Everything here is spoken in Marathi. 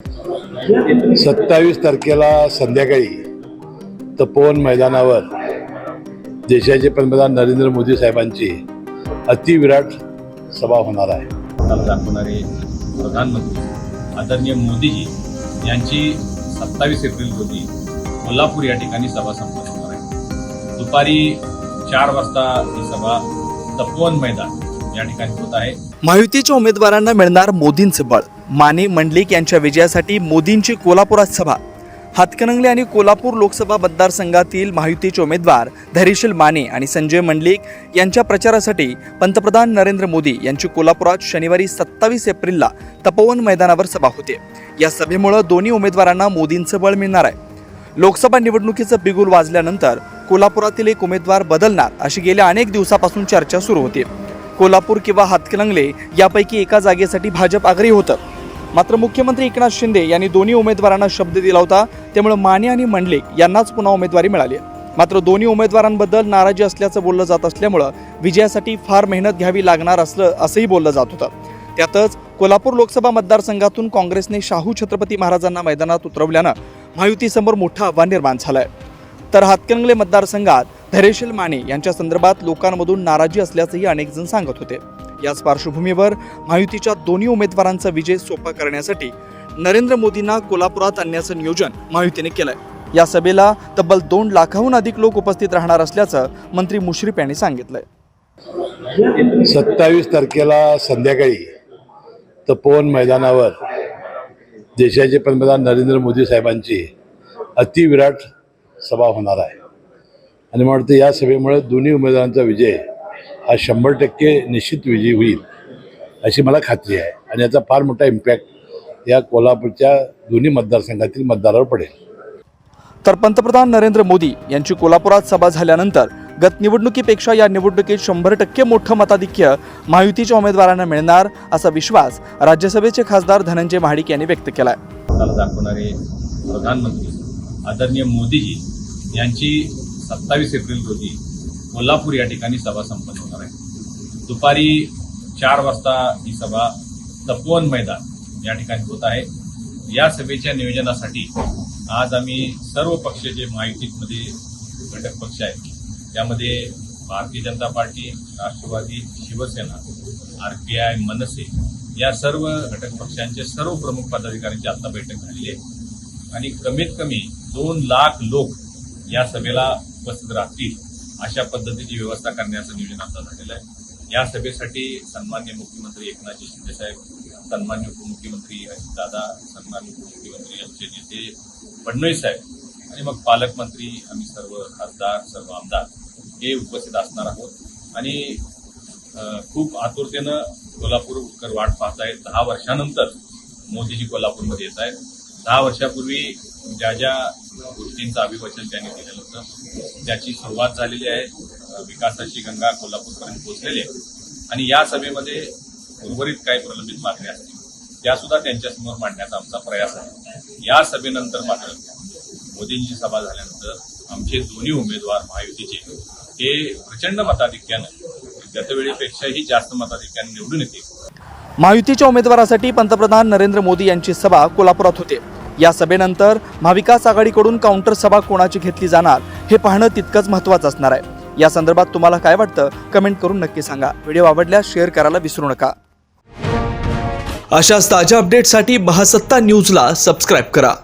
सत्तावीस तारखेला संध्याकाळी तपोवन मैदानावर देशाचे पंतप्रधान नरेंद्र मोदी साहेबांची अतिविराट सभा होणार आहे. दाखवणारे प्रधानमंत्री आदरणीय मोदीजी यांची सत्तावीस एप्रिल रोजी कोल्हापूर या ठिकाणी सभा संपन्न होणार आहे. दुपारी चार वाजता ही सभा तपोवन मैदान या ठिकाणी होत आहे. महायुतीच्या उमेदवारांना मिळणार मोदींचं बळ. माने मंडलिक यांच्या विजयासाठी मोदींची कोल्हापुरात सभा. हातकणंगले आणि कोल्हापूर लोकसभा मतदारसंघातील महायुतीचे उमेदवार धैर्यशील माने आणि संजय मंडलिक यांच्या प्रचारासाठी पंतप्रधान नरेंद्र मोदी यांची कोल्हापुरात शनिवारी सत्तावीस एप्रिलला तपोवन मैदानावर सभा होते. या सभेमुळे दोन्ही उमेदवारांना मोदींचं बळ मिळणार आहे. लोकसभा निवडणुकीचं बिगुल वाजल्यानंतर कोल्हापुरातील एक उमेदवार बदलणार अशी गेल्या अनेक दिवसापासून चर्चा सुरू होती. कोल्हापूर किंवा हातकणंगले यापैकी एका जागेसाठी भाजप आग्रही होतं. मात्र मुख्यमंत्री एकनाथ शिंदे यांनी दोन्ही उमेदवारांना शब्द दिला होता. त्यामुळे माने आणि मंडलिक यांनाच पुन्हा उमेदवारी मिळाली मात्र दोन्ही उमेदवारांबद्दल नाराजी असल्याचं बोललं जात असल्यामुळं विजयासाठी फार मेहनत घ्यावी लागणार असलं असंही बोललं जात होतं. त्यातच कोल्हापूर लोकसभा मतदारसंघातून काँग्रेसने शाहू छत्रपती महाराजांना मैदानात उतरवल्यानं महायुतीसमोर मोठं आव्हान निर्माण झालंय. तर हातकणंगले मतदारसंघात धैर्यशील माने यांच्या संदर्भात लोकांमधून नाराजी असल्याचंही अनेक जण सांगत होते. याच पार्श्वभूमीवर महायुतीच्या दोन्ही उमेदवारांचा विजय सोपा करण्यासाठी नरेंद्र मोदींना कोल्हापुरात आणण्याचं नियोजन महायुतीने केलंय. या सभेला तब्बल दोन लाखाहून अधिक लोक उपस्थित राहणार असल्याचं मंत्री मुश्रीफ यांनी सांगितलंय. सत्तावीस तारखेला संध्याकाळी तपोवन मैदानावर देशाचे पंतप्रधान नरेंद्र मोदी साहेबांची अतिविराट सभा होणार आहे. आणि मला वाटतं या सभेमुळे दोन्ही उमेदवारांचा विजय हा शंभर टक्के निश्चित विजयी होईल अशी मला खात्री आहे. आणि याचा फार मोठा इम्पॅक्ट या कोल्हापूरच्या दोन्ही मतदारसंघातील मतदारावर पडेल. तर पंतप्रधान नरेंद्र मोदी यांची कोल्हापुरात सभा झाल्यानंतर गत निवडणुकीपेक्षा या निवडणुकीत शंभर टक्के मोठं मताधिक्य महायुतीच्या उमेदवारांना मिळणार असा विश्वास राज्यसभेचे खासदार धनंजय महाडिक यांनी व्यक्त दाखवणारे प्रधानमंत्री आदरणीय मोदीजी यांची सत्तावीस एप्रिल रोजी कोल्हापूर या ठिकाणी सभा संपन्न होणार आहे. दुपारी चार वाजता ही सभा तपोवन मैदान या ठिकाणी होत आहे. या सभेच्या नियोजनासाठी आज आम्ही सर्व पक्ष जे महायुतीमध्ये घटक पक्ष आहेत त्यामध्ये Bharatiya Janata party Rashtrawadi Shivsena R P I Manse या सर्व घटक पक्षांचे सर्व प्रमुख पदाधिकाऱ्यांची आता बैठक झालेली आहे. आणि कमीत कमी दोन लाख लोक या सभेला उपस्थित राहतील अशा पद्धतीची व्यवस्था करण्याचं नियोजन आता झालेलं आहे. या सभेसाठी सन्मान्य मुख्यमंत्री एकनाथजी शिंदेसाहेब सन्मान्य उपमुख्यमंत्री दादा सन्मान्य उपमुख्यमंत्री आमचे नेते फडणवीस साहेब आणि मग पालकमंत्री आम्ही सर्व खासदार सर्व आमदार हे उपस्थित असणार आहोत. आणि खूप आतुरतेनं कोल्हापूरकर वाट पाहत आहेत दहा वर्षानंतर मोदीजी कोल्हापूरमध्ये येत आहेत दहा वर्षापूर्वी ज्या ज्या गोष्टींचं अभिवचन त्यांनी दिलेलं होतं त्याची सुरुवात झालेली आहे विकासाची गंगा कोल्हापूरपर्यंत पोहोचलेली आहे. आणि या सभेमध्ये उर्वरित काही प्रलंबित मागण्या असतील त्यासुद्धा त्यांच्यासमोर मांडण्याचा आमचा प्रयास आहे. या सभेनंतर मात्र मोदींची सभा झाल्यानंतर आमचे दोन्ही उमेदवार महायुतीचे हे प्रचंड मताधिक्यानं गतवेळेपेक्षाही जास्त मताधिक्याने निवडून येतील. महायुतीच्या उमेदवारासाठी पंतप्रधान नरेंद्र मोदी यांची सभा कोल्हापुरात होते. या सभेनंतर महाविकास आघाडीकडून काउंटर सभा कोणाची घेतली जाणार हे पाहणं तितकंच महत्त्वाचं असणार आहे. या संदर्भात तुम्हाला काय वाटतं कमेंट करून नक्की सांगा. व्हिडिओ आवडल्यास शेअर करायला विसरू नका. अशाच ताज्या अपडेटसाठी महासत्ता न्यूजला सबस्क्राईब करा.